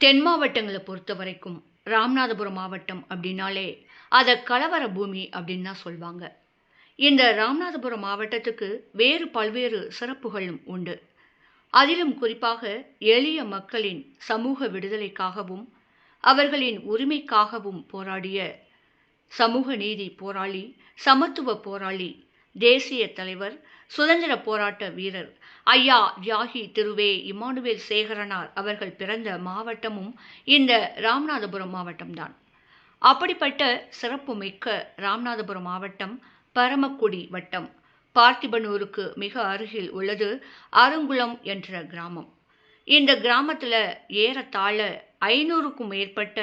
தென் மாவட்டங்களை பொறுத்த வரைக்கும் ராமநாதபுரம் மாவட்டம் அப்படின்னாலே அதை கலவர பூமி அப்படின்னு தான் சொல்லுவாங்க இந்த ராமநாதபுரம் மாவட்டத்துக்கு வேறு பல்வேறு சிறப்புகளும் உண்டு. அதிலும் குறிப்பாக எளிய மக்களின் சமூக விடுதலைக்காகவும் அவர்களின் உரிமைக்காகவும் போராடிய சமூக நீதி போராளி சமத்துவ போராளி தேசிய தலைவர் சுதந்திர போராட்ட வீரர் ஐயா தியாகி திருவே இமானுவேல் சேகரனார் அவர்கள் பிறந்த மாவட்டமும் இந்த ராமநாதபுரம் மாவட்டம்தான். அப்படிப்பட்ட சிறப்புமிக்க ராமநாதபுரம் மாவட்டம் பரமக்குடி வட்டம். பார்த்திபனூருக்கு மிக அருகில் உள்ளது அருங்குளம் என்ற கிராமம். இந்த கிராமத்தில் ஏறத்தாழ ஐநூறுக்கும் மேற்பட்ட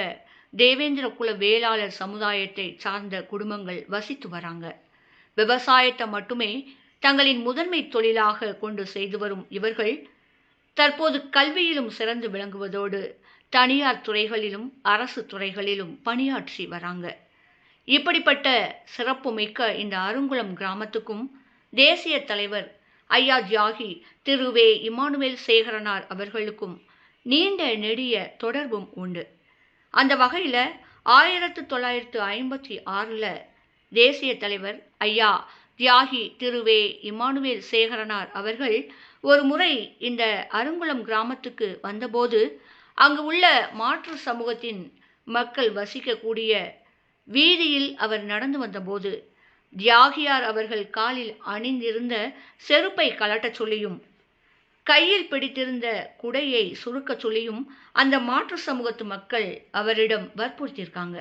தேவேந்திர குல வேளாளர் சமுதாயத்தை சார்ந்த குடும்பங்கள் வசித்து வராங்க. விவசாயத்தை மட்டுமே தங்களின் முதன்மை தொழிலாக கொண்டு செய்து வரும் இவர்கள் தற்போது கல்வியிலும் சிறந்து விளங்குவதோடு தனியார் துறைகளிலும் அரசு துறைகளிலும் பணியாற்றி வராங்க. இப்படிப்பட்ட சிறப்புமிக்க இந்த அருங்குளம் கிராமத்துக்கும் தேசிய தலைவர் ஐயா தியாகி திரு. வே. இமானுவேல் சேகரனார் அவர்களுக்கும் நீண்ட நெடிய தொடர்பும் உண்டு. அந்த வகையில் ஆயிரத்து தொள்ளாயிரத்து ஐம்பத்தி ஆறில் தேசிய தலைவர் ஐயா தியாகி திருவே இமானுவேல் சேகரனார் அவர்கள் ஒரு முறை இந்த அருங்குளம் கிராமத்துக்கு வந்தபோது அங்கு உள்ள மாற்று சமூகத்தின் மக்கள் வசிக்கக்கூடிய வீதியில் அவர் நடந்து வந்தபோது தியாகியார் அவர்கள் காலில் அணிந்திருந்த செருப்பை கலட்டச் சொல்லியும் கையில் பிடித்திருந்த குடையை சுருக்கச் சொல்லியும் அந்த மாற்று சமூகத்து மக்கள் அவரிடம் வற்புறுத்தியிருக்காங்க.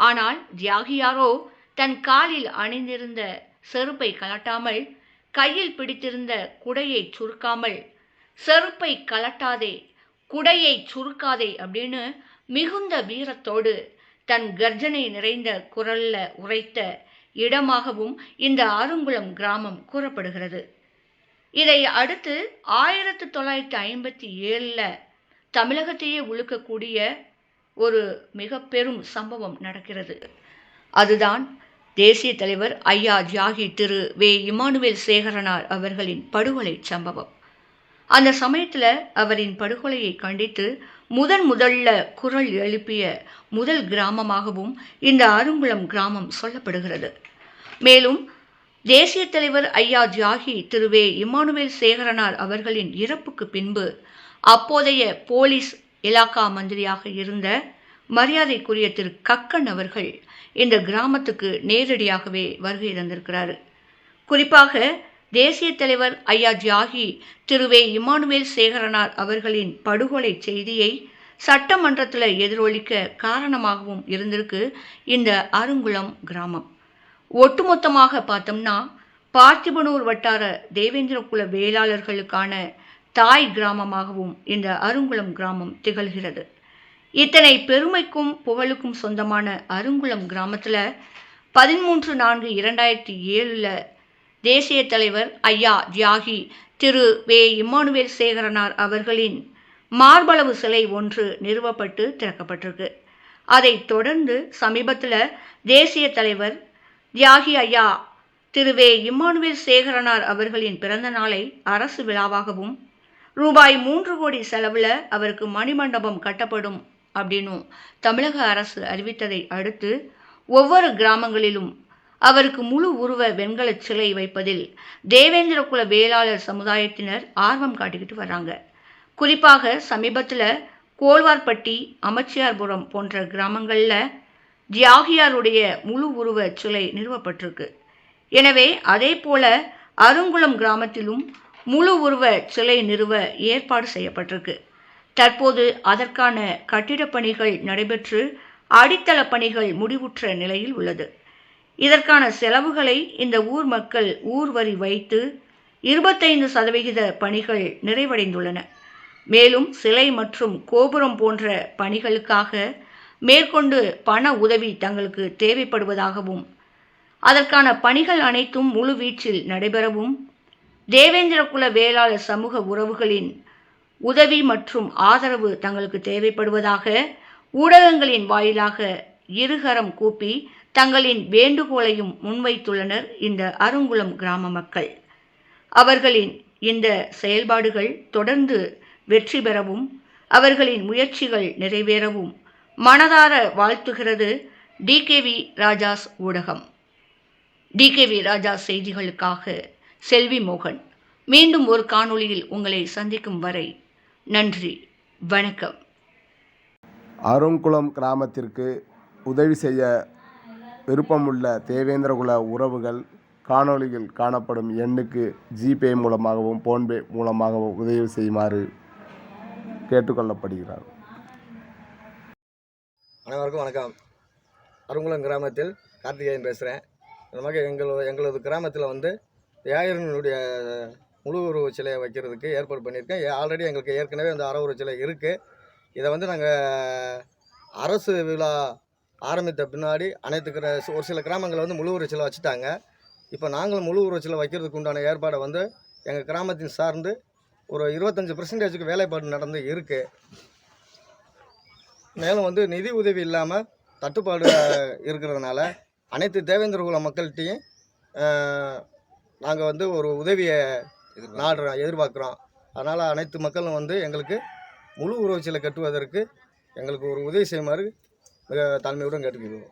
ஆனால் தியாகியாரோ தன் காலில் அணிந்திருந்த செருப்பை கலட்டாமல் கையில் பிடித்திருந்த குடையை சுருக்காமல் செருப்பை கலட்டாதே குடையை சுருக்காதே அப்படின்னு மிகுந்த வீரத்தோடு தன் கர்ஜனை நிறைந்த குரல்ல உரைத்த இடமாகவும் இந்த ஆருங்குளம் கிராமம் கூறப்படுகிறது. இதை அடுத்து ஆயிரத்து தொள்ளாயிரத்தி ஐம்பத்தி ஏழில் தமிழகத்தையே உழுக்கக்கூடிய ஒரு மிக பெரும் சம்பவம் நடக்கிறது. அதுதான் தேசிய தலைவர் ஐயா தியாகி திரு வே இமானுவேல் சேகரனார் அவர்களின் படுகொலை சம்பவம். அந்த சமயத்தில் அவரின் படுகொலையை கண்டித்து முதன் முதல்ல குரல் எழுப்பிய முதல் கிராமமாகவும் இந்த அருங்குளம் கிராமம் சொல்லப்படுகிறது. மேலும் தேசிய தலைவர் ஐயா ஜாகி திருவே இமானுவேல் சேகரனார் அவர்களின் இறப்புக்கு பின்பு அப்போதைய போலீஸ் இலாக்கா மந்திரியாக இருந்த மரியாதைக்குரிய திரு கக்கன் அவர்கள் இந்த கிராமத்துக்கு நேரடியாகவே வருகை தந்திருக்கிறார். குறிப்பாக தேசிய தலைவர் ஐயா ஜாகி திருவே இமானுவேல் சேகரனார் அவர்களின் படுகொலை செய்தியை சட்டமன்றத்தில் எதிரொலிக்க காரணமாகவும் இருந்திருக்கு இந்த அருங்குளம் கிராமம். ஒட்டுமொத்தமாக பார்த்தோம்னா பார்த்திபனூர் வட்டார தேவேந்திரகுல வேளாளர்களுக்கான தாய் கிராமமாகவும் இந்த அருங்குளம் கிராமம் திகழ்கிறது. இத்தனை பெருமைக்கும் புகழுக்கும் சொந்தமான அருங்குளம் கிராமத்தில் பதிமூன்று நான்கு இரண்டாயிரத்தி ஏழில் தேசிய தலைவர் ஐயா தியாகி திரு வே இம்மானுவேல் சேகரனார் அவர்களின் மார்பளவு சிலை ஒன்று நிறுவப்பட்டு திறக்கப்பட்டிருக்கு. அதைத் தொடர்ந்து சமீபத்தில் தேசிய தலைவர் தியாகி ஐயா திரு வே இம்மானுவேல் சேகரனார் அவர்களின் பிறந்த நாளை அரசு விழாவாகவும் ரூபாய் மூன்று கோடி செலவில் அவருக்கு மணிமண்டபம் கட்டப்படும் அப்படின்னும் தமிழக அரசு அறிவித்ததை அடுத்து ஒவ்வொரு கிராமங்களிலும் அவருக்கு முழு உருவ வெண்கல சிலை வைப்பதில் தேவேந்திர குல வேளாளர் சமுதாயத்தினர் ஆர்வம் காட்டிக்கிட்டு வர்றாங்க. குறிப்பாக சமீபத்தில் கோல்வார்பட்டி அமைச்சியார்புரம் போன்ற கிராமங்களில் தியாகியாருடைய முழு உருவ சிலை நிறுவப்பட்டிருக்கு. எனவே அதே போல அருங்குளம் கிராமத்திலும் முழு உருவ சிலை நிறுவ ஏற்பாடு செய்யப்பட்டிருக்கு. தற்போது அதற்கான கட்டிடப் பணிகள் நடைபெற்று அடித்தள பணிகள் முடிவுற்ற நிலையில் உள்ளது. இதற்கான செலவுகளை இந்த ஊர் மக்கள் ஊர் வரி வைத்து இருபத்தைந்து சதவிகித பணிகள் நிறைவடைந்துள்ளன. மேலும் சிலை மற்றும் கோபுரம் போன்ற பணிகளுக்காக மேற்கொண்டு பண உதவி தங்களுக்கு தேவைப்படுவதாகவும் அதற்கான பணிகள் அனைத்தும் முழுவீச்சில் நடைபெறவும் தேவேந்திர குல வேளாளர் சமூக உறவுகளின் உதவி மற்றும் ஆதரவு தங்களுக்கு தேவைப்படுவதாக ஊடகங்களின் வாயிலாக இருகரம் கூப்பி தங்களின் வேண்டுகோளையும் முன்வைத்துள்ளனர் இந்த அருங்குளம் கிராம மக்கள். அவர்களின் இந்த செயல்பாடுகள் தொடர்ந்து வெற்றி பெறவும் அவர்களின் முயற்சிகள் நிறைவேறவும் மனதார வாழ்த்துகிறது டிகேவி ராஜாஸ் ஊடகம். டிகேவி ராஜா செய்திகளுக்காக செல்வி மோகன். மீண்டும் ஒரு காணொளியில் உங்களை சந்திக்கும் வரை நன்றி. வணக்கம். அருங்குளம் கிராமத்திற்கு உதவி செய்ய விருப்பமுள்ள தேவேந்திரகுல உறவுகள் காணொளியில் காணப்படும் எண்ணுக்கு ஜிபே மூலமாகவும் ஃபோன்பே மூலமாகவும் உதவி செய்யுமாறு கேட்டுக்கொள்ளப்படுகிறார். அனைவருக்கும் வணக்கம். அருங்குளம் கிராமத்தில் கார்த்திகேயன் பேசுகிறேன் நமக்கு எங்கள் எங்களது கிராமத்தில் வந்து ஏயரனுடைய முழு உருவ சிலையை வைக்கிறதுக்கு ஏற்பாடு பண்ணியிருக்கேன். ஆல்ரெடி எங்களுக்கு ஏற்கனவே அந்த அறவுருவ சிலை இருக்குது இதை வந்து நாங்கள் அரசு விழா ஆரம்பித்த பின்னாடி அனைத்து கிர ஒரு சில கிராமங்களில் வந்து முழு உருவ சிலை வச்சுட்டாங்க. இப்போ நாங்களும் முழு உருவ சிலை வைக்கிறதுக்கு உண்டான ஏற்பாடை வந்து எங்கள் கிராமத்தின் சார்ந்து ஒரு இருபத்தஞ்சி பர்சன்டேஜுக்கு வேலைப்பாடு நடந்து இருக்குது மேலும் வந்து நிதி உதவி இல்லாமல் தட்டுப்பாடு இருக்கிறதுனால அனைத்து தேவேந்திரகுல மக்கள்கிட்டையும் நாங்கள் வந்து ஒரு உதவியை நாடுறோம் எதிர்பார்க்குறோம். அதனால் அனைத்து மக்களும் வந்து எங்களுக்கு முழு உருவச்சிலை கட்டுவதற்கு எங்களுக்கு ஒரு உதவி செய்யுமாறு மிக தாழ்மையுடன் கேட்டுக்கிறோம்